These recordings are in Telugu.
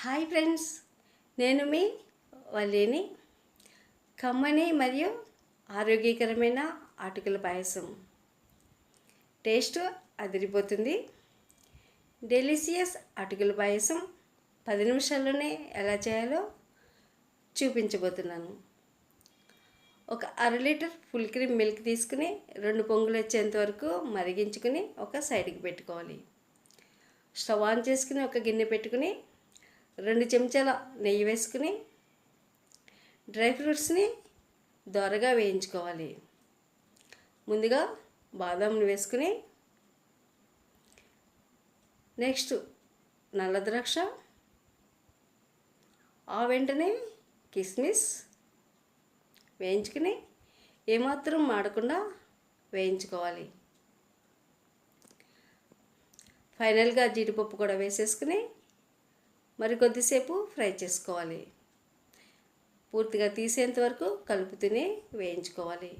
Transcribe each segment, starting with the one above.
హాయ్ ఫ్రెండ్స్ నేను మీ వల్లిని. కమ్మని మరియు ఆరోగ్యకరమైన ఆటుకల పాయసం. టేస్ట్ అదిరిపోతుంది. డెలిసియస్ ఆటుకల పాయసం పది నిమిషాల్లోనే ఎలా చేయాలో చూపించబోతున్నాను. ఒక అర లీటర్ ఫుల్ క్రీమ్ మిల్క్ తీసుకుని రెండు పొంగులు వచ్చేంత వరకు మరిగించుకుని ఒక సైడ్కి పెట్టుకోవాలి. స్టవ్ ఆన్ చేసుకుని ఒక గిన్నె పెట్టుకుని రెండు చెంచాల నెయ్యి వేసుకుని డ్రై ఫ్రూట్స్ని దొరగా వేయించుకోవాలి. ముందుగా బాదాంని వేసుకుని నెక్స్ట్ నల్ల ద్రాక్ష ఆ వెంటనే కిస్మిస్ వేయించుకుని ఏమాత్రం మాడకుండా వేయించుకోవాలి. ఫైనల్గా జీడిపప్పు కూడా వేసేసుకుని మరి కొద్దిసేపు ఫ్రై చేసుకోవాలి. పూర్తిగా తీసేంత వరకు కలుపుతూనే వేయించుకోవాలి.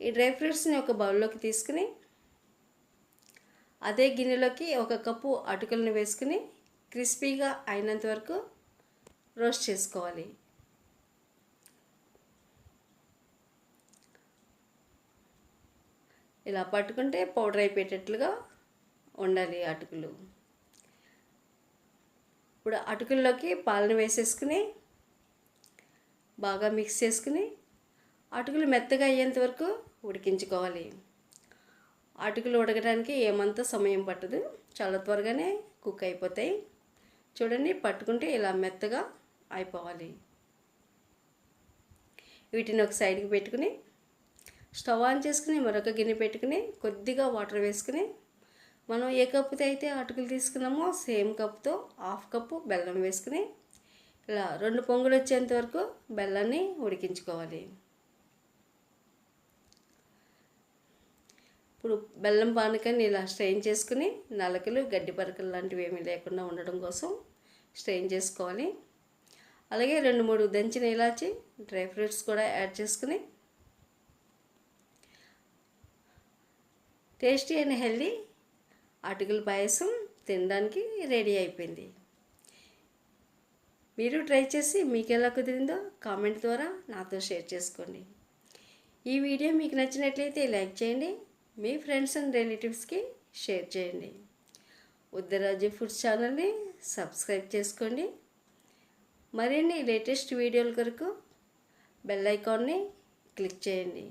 ఈ డ్రై ఫ్రూట్స్ని ఒక బౌల్లోకి తీసుకుని అదే గిన్నెలోకి ఒక కప్పు అటుకులను వేసుకుని క్రిస్పీగా అయినంత వరకు రోస్ట్ చేసుకోవాలి. ఇలా పట్టుకుంటే పౌడర్ అయిపోయేటట్లుగా ఉండాలి అటుకులు. ఇప్పుడు అటుకుల్లోకి పాలను వేసేసుకుని బాగా మిక్స్ చేసుకుని అటుకులు మెత్తగా అయ్యేంత వరకు ఉడికించుకోవాలి. అటుకులు ఉడకడానికి ఏమంత సమయం పట్టదు. చాలా త్వరగానే కుక్ అయిపోతాయి. చూడండి పట్టుకుంటే ఇలా మెత్తగా అయిపోవాలి. వీటిని ఒక సైడ్కి పెట్టుకుని స్టవ్ ఆన్ చేసుకుని మరొక గిన్నె పెట్టుకుని కొద్దిగా వాటర్ వేసుకుని మనం ఏ కప్పుతో అయితే అటుకులు తీసుకున్నామో సేమ్ కప్తో హాఫ్ కప్పు బెల్లం వేసుకుని ఇలా రెండు పొంగులు వచ్చేంత వరకు బెల్లాన్ని ఉడికించుకోవాలి. ఇప్పుడు బెల్లం పానకాన్ని ఇలా స్ట్రెయిన్ చేసుకుని నలకలు గడ్డి పరకలు లాంటివి ఏమీ లేకుండా ఉండడం కోసం స్ట్రెయిన్ చేసుకోవాలి. అలాగే రెండు మూడు దంచిన ఇలాచి డ్రై ఫ్రూట్స్ కూడా యాడ్ చేసుకుని టేస్టీ అండ్ హెల్దీ అటుకుల పాయసం తినడానికి రెడీ అయిపోయింది. మీరు ట్రై చేసి మీకు ఎలా కుదిరిందో కామెంట్ ద్వారా నాతో షేర్ చేసుకోండి. ఈ వీడియో మీకు నచ్చినట్లయితే లైక్ చేయండి మీ ఫ్రెండ్స్ అండ్ రిలేటివ్స్కి షేర్ చేయండి. ఉద్దరాజు ఫుడ్స్ ఛానల్ని సబ్స్క్రైబ్ చేసుకోండి. మరిన్ని లేటెస్ట్ వీడియోల కొరకు బెల్ ఐకాన్ని క్లిక్ చేయండి.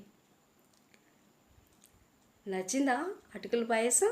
నచ్చిందా అటుకుల పాయసం?